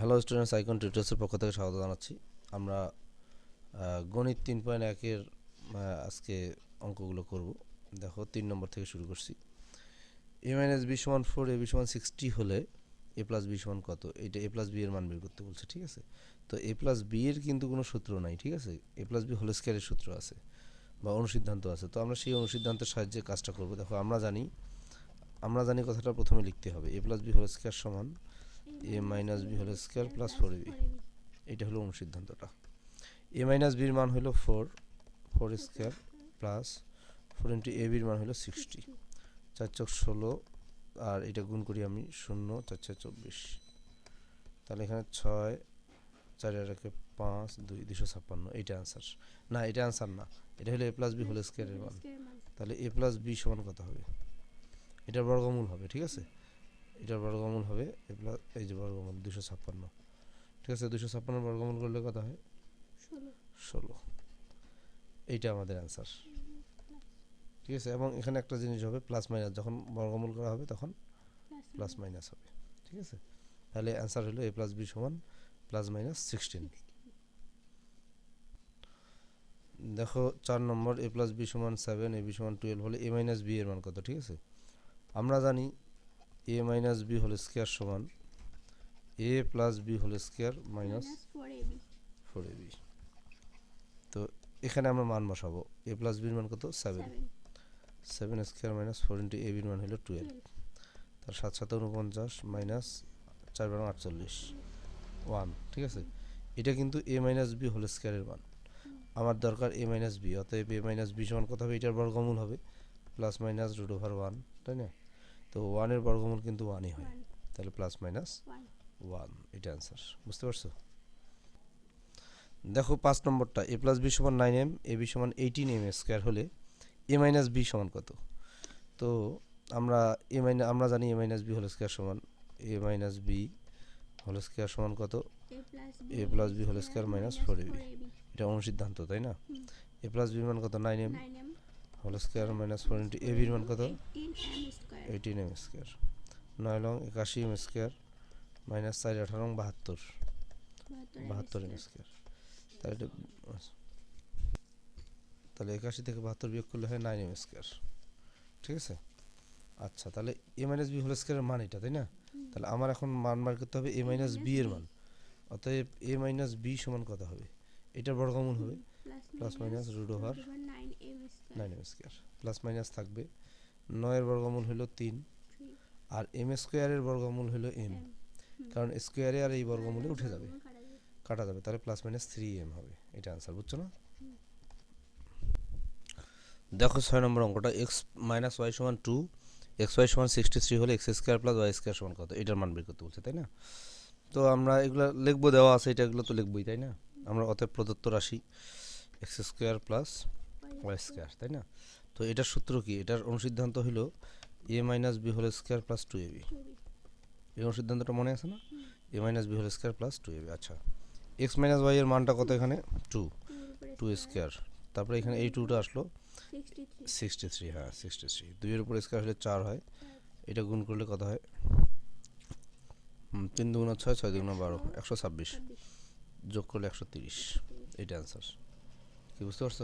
Hello students icon টিউটার্সের পক্ষ থেকে স্বাগত জানাচ্ছি। আমরা গণিত তিন পয়েন্ট একের আজকে অঙ্কগুলো করব। দেখো, তিন নম্বর থেকে শুরু করছি। এ মাইনাস বি সমান ফোর এ বি সমান সিক্সটি হলে এ প্লাস বি সমান কত? এটা এ প্লাস বি এর মান বের করতে বলছে, ঠিক আছে? তো এ প্লাস বি এর কিন্তু কোনো সূত্র নাই, ঠিক আছে? এ প্লাস বি হোল স্কোয়ারের সূত্র আছে বা অনুসিদ্ধান্ত আছে। তো আমরা সেই অনুসিদ্ধান্তের সাহায্যে কাজটা করব। দেখো, আমরা জানি আমরা জানি কথাটা প্রথমে লিখতে হবে। A plus B whole square সমান A minus B whole square plus four B এটা হলো অনুসিদ্ধান্তটা। এ মাইনাস বির মান হলো four four square plus four into A বির মান হলো সিক্সটি চার চক ষোলো, আর এটা গুণ করি আমি শূন্য, চার চার চব্বিশ। তাহলে এখানে ছয়, চার একে পাঁচ, দুই, দুশো ছাপ্পান্ন। এইটা অ্যান্সার না, এটা অ্যান্সার না। এটা হলো এ প্লাস বি হোল স্কোয়ারের মান। তাহলে এ প্লাস বি সমান কত হবে? এটার বর্গমূল হবে, ঠিক আছে? এটার বর্গমূল হবে এ প্লাস এই যে বর্গমূল দুশো ছাপ্পান্ন। ঠিক আছে দুশো ছাপ্পান্ন বর্গমূল করলে কত হয়? ষোলো। এইটা আমাদের অ্যান্সার ঠিক আছে এবং এখানে একটা জিনিস হবে প্লাস মাইনাস যখন বর্গমূল করা হবে তখন প্লাস মাইনাস হবে। ঠিক আছে? তাহলে অ্যান্সার হলো এ প্লাস বি সমান প্লাস মাইনাস সিক্সটিন দেখো চার নম্বর এ প্লাস বি সমান সেভেন এ বি সমান টুয়েলভ হলে এ মাইনাস বি এর মান কত? ঠিক আছে? আমরা জানি A minus B whole square সমান A plus B whole square minus four A B তো এখানে আমরা মান বসাবো। এ প্লাস বির মান কত? Seven seven square minus four into A বির মান হলো টুয়েলভ তার সাত সাত উনপঞ্চাশ মাইনাস চার বারো আটচল্লিশ। ওয়ান ঠিক আছে? এটা কিন্তু এ মাইনাস বি হোল স্কোয়ারের মান। আমার দরকার এ মাইনাস বি অতএব এ মাইনাস বি সমান কত হবে? এটার বর্গমূল হবে plus minus root over one তাই না? তো ওয়ানের বর্গমূল কিন্তু ওয়ানই হয়। তাহলে প্লাস মাইনাস ওয়ান এটা অ্যান্সার বুঝতে পারছ? দেখো পাঁচ নম্বরটা এ প্লাস বি সমান নাইন এম এ বি সমান এইটিন এম স্কোয়ার হলে এ মাইনাস বি সমান কত? তো আমরা এ মাইনাস আমরা জানি A minus B whole square সমান A minus B whole square সমান কত? A plus B whole square minus four A B এটা অনুসিদ্ধান্ত তাই না? এ প্লাস বি মান কত? Nine M whole square minus four into A বির মান কত এইটিন এম স্কোয়ার নয় লং একাশি এম স্কোয়ার মাইনাস চার আঠারো বাহাত্তর বাহাত্তর এম স্কোয়ার তাহলে এটা। তাহলে একাশি থেকে বাহাত্তর বিয়োগ করলে হয় নাইন এম স্কোয়ার ঠিক আছে আচ্ছা তাহলে এ মাইনাস বি হোল স্কোয়ারের মান এটা তাই না তাহলে আমার এখন মান বার করতে হবে এ মাইনাস বি এর মান অতএব এ মাইনাস বি সমান কত হবে এটার বর্গমূল হবে plus minus root over nine M square plus minus থাকবে। নয়ের বর্গমূল হলো তিন। আর এম স্কোয়ারের বর্গমূল হলো এম কারণ স্কোয়ারে আর এই বর্গমূলে উঠে যাবে। কাটা যাবে। তাহলে প্লাস মাইনাস থ্রি এম হবে। এটা আনসার বুঝছ না? দেখো ছয় নম্বর অঙ্কটা। এক্স মাইনাস ওয়াই সমান টু এক্স ওয়াই সমান সিক্সটি থ্রি হলে X square plus Y square সমান কত? এটার মান বের করতে বলছে তাই না? তো আমরা এগুলো লিখব দেওয়া আছে এটা এগুলো তো লিখবই তাই না? আমরা অতএব প্রদত্ত রাশি X square plus Y square তাই না? তো এটার সূত্র কি? এটার অনুসিদ্ধান্ত হলো A minus B whole square plus two A B এই অনুসিদ্ধান্তটা মনে আছে না? A minus B whole square plus two A B আচ্ছা। এক্স মাইনাস ওয়াই এর মানটা কত এখানে? টু টু স্কোয়ার তারপরে এখানে এই টুটা আসলো? সিক্সটি থ্রি হ্যাঁ সিক্সটি থ্রি দুইয়ের উপর স্কোয়ার হলে চার হয়। এটা গুণ করলে কত হয়? তিন দুগুণা ছয় ছয় দুগুণা বারো একশো ছাব্বিশ। যোগ করলে একশো তিরিশ। এইটা অ্যান্সার কি বুঝতে পারছ?